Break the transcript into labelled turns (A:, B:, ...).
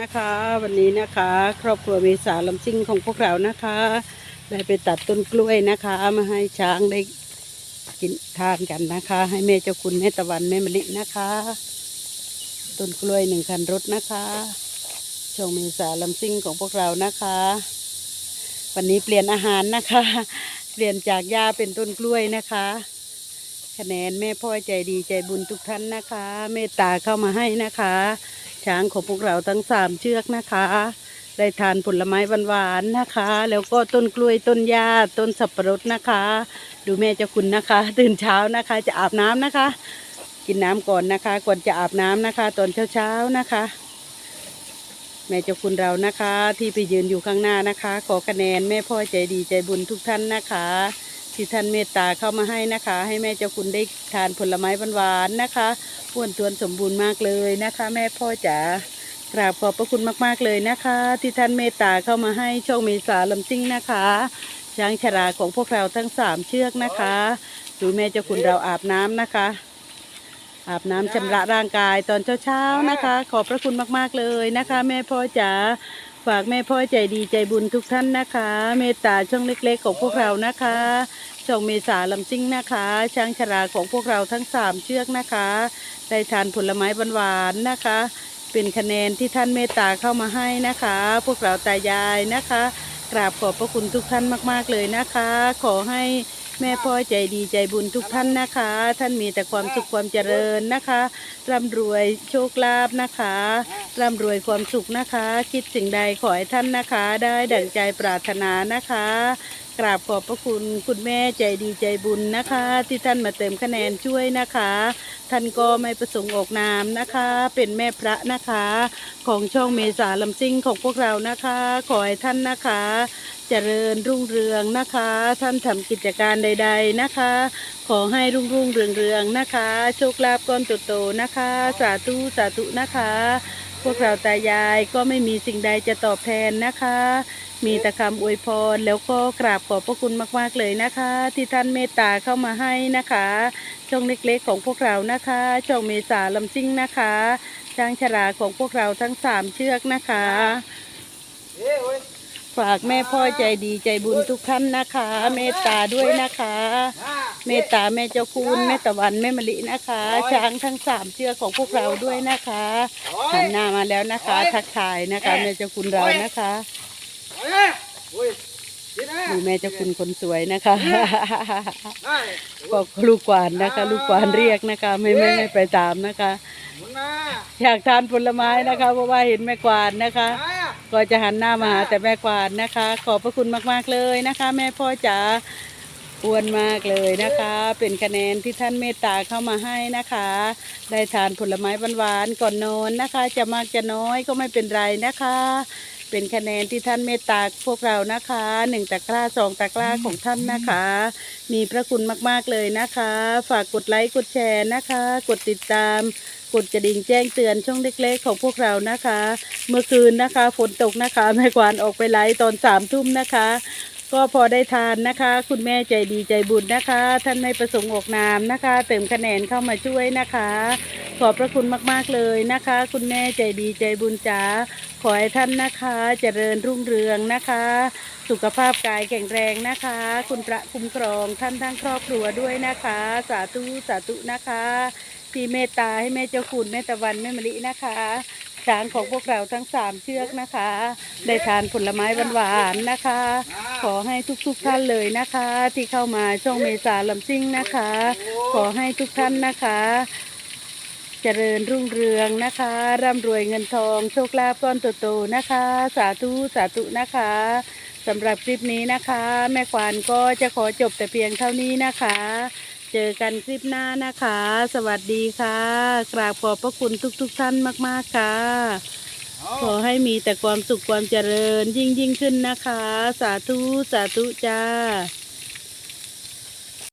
A: นะคะ วันนี้นะคะ ครอบครัวเมษาลำซิ่งของพวกเรานะคะได้ไปตัดต้นกล้วยนะคะ มาให้ช้างได้กินทานกันนะคะ ให้แม่เจ้าคุณแม่ตะวันแม่มะลินะคะ ต้นกล้วยหนึ่งคันรถนะคะช่องเมษาลำซิ่งของพวกเรานะคะ วันนี้เปลี่ยนอาหารนะคะ เปลี่ยนจากหญ้าเป็นต้นกล้วยนะคะคะแนนแม่พ่อใจดีใจบุญทุกท่านนะคะ เมตตาเข้ามาให้นะคะ ช้างของพวกเราทั้งสามเชือกนะคะ ได้ทานผลไม้หวานๆนะคะ แล้วก็ต้นกล้วยต้นหญ้าต้นสับปะรดนะคะ ดูแม่เจ้าคุณนะคะ ตื่นเช้านะคะ จะอาบน้ำนะคะ กินน้ำก่อนนะคะ ก่อนจะอาบน้ำนะคะ ตอนเช้าๆนะคะ แม่เจ้าคุณเรานะคะ ที่ไปยืนอยู่ข้างหน้านะคะ ขอคะแนนแม่พ่อใจดีใจบุญทุกท่านนะคะ ที่ท่านเมตตาเข้ามาให้นะคะ ให้แม่เจ้าคุณได้ทานผลไม้หวานๆนะคะอ้วนตวนสมบูรณ์มากเลยนะคะ แม่พ่อจ๋ากราบขอบพระคุณมากๆเลยนะคะ ที่ท่านเมตตาเข้ามาให้โชคเมษาลำซิ่งนะคะช้างชราของพวกเราทั้งสามเชือกนะคะดูแม่เจ้าคุณเราอาบน้ำนะคะ อาบน้ำชำระร่างกายตอนเช้าๆนะคะ ขอบพระคุณมากๆเลยนะคะ แม่พ่อจ๋า ฝากแม่พ่อใจดีใจบุญทุกท่านนะคะ เมตตาช่องเล็กๆของพวกเรานะคะช่องเมษาลำซิ่งนะคะ ช้างชราของพวกเราทั้งสามเชือกนะคะ ได้ทานผลไม้หวานๆนะคะ เป็นคะแนนที่ท่านเมตตาเข้ามาให้นะคะ พวกเราตายายนะคะ กราบขอบพระคุณทุกท่านมากๆเลยนะคะ ขอให้ แม่พ่อใจดีใจบุญทุกท่านนะคะ ท่านมีแต่ความสุขความเจริญนะคะร่ำรวยโชคลาภนะคะร่ำรวยความสุขนะคะ คิดสิ่งใดขอให้ท่านนะคะ ได้ดั่งใจปรารถนานะคะ กราบขอบพระคุณคุณแม่ใจดีใจบุญนะคะ ที่ท่านมาเติมคะแนนช่วยนะคะ ท่านก็ไม่ประสงค์ออกนามนะคะ เป็นแม่พระนะคะ ของช่องเมษาลำซิ่งของพวกเรานะคะ ขอให้ท่านนะคะ เจริญรุ่งเรืองนะคะ ท่านทำกิจการใด ๆนะคะ ขอให้รุ่งรุ่งเรืองเรืองนะคะ โชคลาภก้อนโตๆนะคะ สาธุสาธุนะคะ พวกเราตายายก็ไม่มีสิ่งใดจะตอบแทนนะคะ มีแต่คำอวยพรแล้วก็กราบขอบพระคุณมากๆเลยนะคะ ที่ท่านเมตตาเข้ามาให้นะคะ ช่องเล็กๆของพวกเรานะคะช่องเมษาลำซิ่งนะคะช้างชราของพวกเราทั้งสามเชือกนะคะ ฝากแม่พ่อใจดีใจบุญทุกท่านนะคะ เมตตาด้วยนะคะ เมตตาแม่เจ้าคุณแม่ตะวันแม่มะลินะคะ ช้างทั้งสามเชือกของพวกเราด้วยนะคะหันหน้ามาแล้วนะคะ ทักทายนะคะแม่เจ้าคุณเรานะคะดูแม่เจ้าคุณคนสวยนะคะบอกลูกกวานนะคะ ลูกกวานเรียกนะคะ ไม่ไม่ไม่ไปตามนะคะ อยากทานผลไม้นะคะเพราะว่าเห็นแม่กวานนะคะ ก็จะหันหน้ามาหาแต่แม่กวาดนะคะ ขอบพระคุณมากๆเลยนะคะ แม่พ่อจ๋าอ้วนมากเลยนะคะ เป็นคะแนนที่ท่านเมตตาเข้ามาให้นะคะ ได้ทานผลไม้หวานๆก่อนนอนนะคะ จะมากจะน้อยก็ไม่เป็นไรนะคะ เป็นคะแนนที่ท่านเมตตาพวกเรานะคะหนึ่งตะกร้าสองตะกร้าของท่านนะคะ มีพระคุณมากๆเลยนะคะ ฝากกดไลค์กดแชร์นะคะ กดติดตามกดกระดิ่งแจ้งเตือนช่องเล็กๆของพวกเรานะคะ เมื่อคืนนะคะฝนตกนะคะแม่กวานออกไปไลฟ์ตอนสามทุ่มนะคะ ก็พอได้ทานนะคะ คุณแม่ใจดีใจบุญนะคะ ท่านไม่ประสงค์ออกนามนะคะ เติมคะแนนเข้ามาช่วยนะคะ ขอบพระคุณมากๆเลยนะคะ คุณแม่ใจดีใจบุญจ๋าขอให้ท่านนะคะเจริญรุ่งเรืองนะคะ สุขภาพกายแข็งแรงนะคะ คุณพระคุ้มครองท่านทั้งครอบครัวด้วยนะคะ สาธุสาธุนะคะที่เมตตาให้แม่เจ้าคุณแม่ตะวันแม่มะลินะคะ ช้างของพวกเราทั้งสามเชือกนะคะ ได้ทานผลไม้หวานๆนะคะ ขอให้ทุกๆท่านเลยนะคะ ที่เข้ามาช่องเมษาลำซิ่งนะคะ ขอให้ทุกท่านนะคะเจริญรุ่งเรืองนะคะ ร่ำรวยเงินทอง โชคลาภก้อนโตๆนะคะ สาธุ สาธุนะคะสำหรับคลิปนี้นะคะ แม่ควานก็จะขอจบแต่เพียงเท่านี้นะคะ เจอกันคลิปหน้านะคะ สวัสดีค่ะ กราบขอบพระคุณทุกๆทท่านมากๆค่ะ ขอให้มีแต่ความสุขความเจริญยิ่งยิ่งขึ้นนะคะ สาธุ สาธุจ้า